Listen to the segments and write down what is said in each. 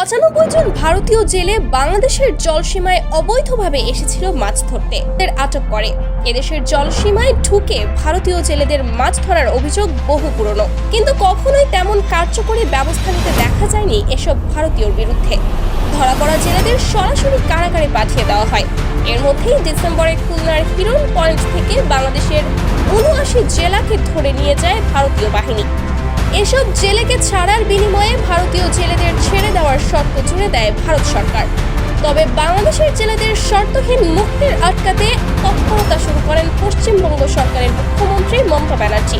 পঁচানব্বই জন ভারতীয় জেলে বাংলাদেশের জলসীমায় অবৈধভাবে এসেছিল মাছ ধরতে। এদের আটক করে। এদেশের জলসীমায় ঢুকে ভারতীয় জেলেদের মাছ ধরার অভিযোগ বহু পুরনো। কিন্তু কখনোই তেমন কার্যকরী ব্যবস্থা নিতে দেখা যায়নি এসব ভারতীয়র বিরুদ্ধে। ধরা পড়া জেলেদের সরাসরি কারাগারে পাঠিয়ে দেওয়া হয়। এর মধ্যেই ডিসেম্বরে খুলনার হিরন পয়েন্ট থেকে বাংলাদেশের উনআশি জেলাকে ধরে নিয়ে যায় ভারতীয় বাহিনী। এসব জেলেকে ছাড়ার বিনিময়ে ভারতীয় জেলেদের ছেড়ে দেওয়ার শর্ত জুড়ে দেয় ভারত সরকার। তবে বাংলাদেশের জেলেদের শর্তহীন মুক্তির আটকাতে তৎপরতা শুরু করেন পশ্চিমবঙ্গ সরকারের মুখ্যমন্ত্রী মমতা ব্যানার্জি।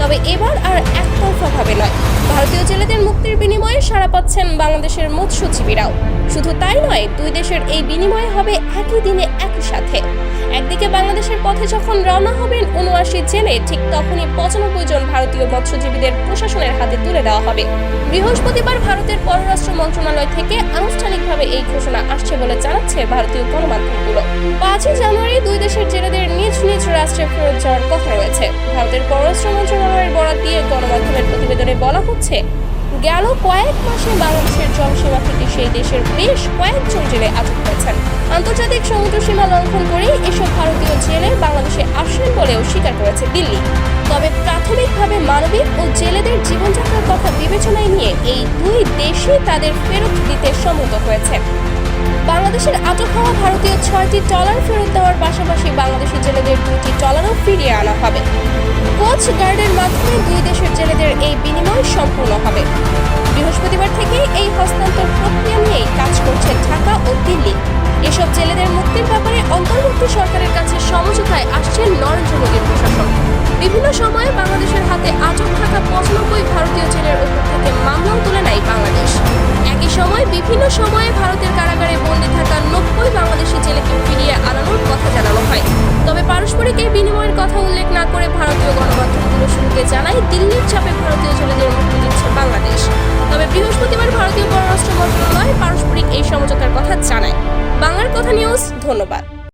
তবে এবার আর একতরফাভাবে নয়। ভারতীয় জেলেদের মুক্তির বিনিময়ে সাড়া পাচ্ছেন বাংলাদেশের মৎস্যজীবীরাও। শুধু তাই নয়, দুই দেশের এই বিনিময় হবে একই দিনে একই সাথে। একদিকে বাংলাদেশের পথে যখন রওনা হবেন উনআশি জেলে, ঠিক তখনই পঁচানব্বই জন ভারতীয় মৎস্যজীবীদের প্রশাসনের হাতে তুলে দেওয়া হবে। বৃহস্পতিবার ভারতের পররাষ্ট্র মন্ত্রণালয় থেকে আনুষ্ঠানিকভাবে এই ঘোষণা আসছে বলে জানাচ্ছে ভারতীয় গণমাধ্যমগুলো। পাঁচই জানুয়ারি দুই দেশের নিজ রাষ্ট্রে ফেরত যাওয়ার কথা রয়েছে। ভারতের পররাষ্ট্র মন্ত্রণালয়ের বরাত দিয়ে গণমাধ্যমের প্রতিবেদনে বলা হচ্ছে, গেল কয়েক মাসে বাংলাদেশের জলসীমা থেকে সেই দেশের বেশ কয়েকজন জেলে আটক হয়েছেন। আন্তর্জাতিক সমুদ্র সীমা লঙ্ঘন করে এসব ভারতীয় জেলে বাংলাদেশে আসেন বলেও স্বীকার করেছে দিল্লি। তবে প্রাথমিকভাবে মানবিক ও জেলেদের জীবনযাত্রার কথা বিবেচনায় নিয়ে এই দুই দেশই তাদের ফেরত দিতে সম্মত হয়েছে। বাংলাদেশের আটক হওয়া ভারতীয় ছয়টি ট্রলার ফেরত দেওয়ার পাশাপাশি বাংলাদেশের জেলেদের কোচ গার্ডের মাধ্যমে দুই দেশের জেলেদের এই বিনিময় সম্পূর্ণ হবে। বৃহস্পতিবার থেকে এই হস্তান্তর প্রক্রিয়া নিয়েই কাজ করছে ঢাকা ও দিল্লি। এসব জেলেদের মুক্তির ব্যাপারে অন্তর্বর্তী সরকারের কাছে সমঝোতায় আসছেন নরেন্দ্র মোদীর প্রশাসন। বিভিন্ন সময়ে বাংলাদেশের হাতে আটক থাকা পঁচানব্বই ভারতীয় জেলের ওপর থেকে মামলাও তুলে নেয় বাংলাদেশ। একই সময় বিভিন্ন সময়ে ভারতের কারাগারে বন্দী থাকা বিনিময়ের কথা উল্লেখ না করে ভারতীয় গণমাধ্যমগুলো শুরুতে জানায়, দিল্লির চাপে ভারতীয় ছেলেদের মুক্তি দিচ্ছে বাংলাদেশ। তবে বৃহস্পতিবার ভারতীয় পররাষ্ট্র মন্ত্রণালয় পারস্পরিক এই সমঝোতার কথা জানায়। বাংলার কথা নিউজ, ধন্যবাদ।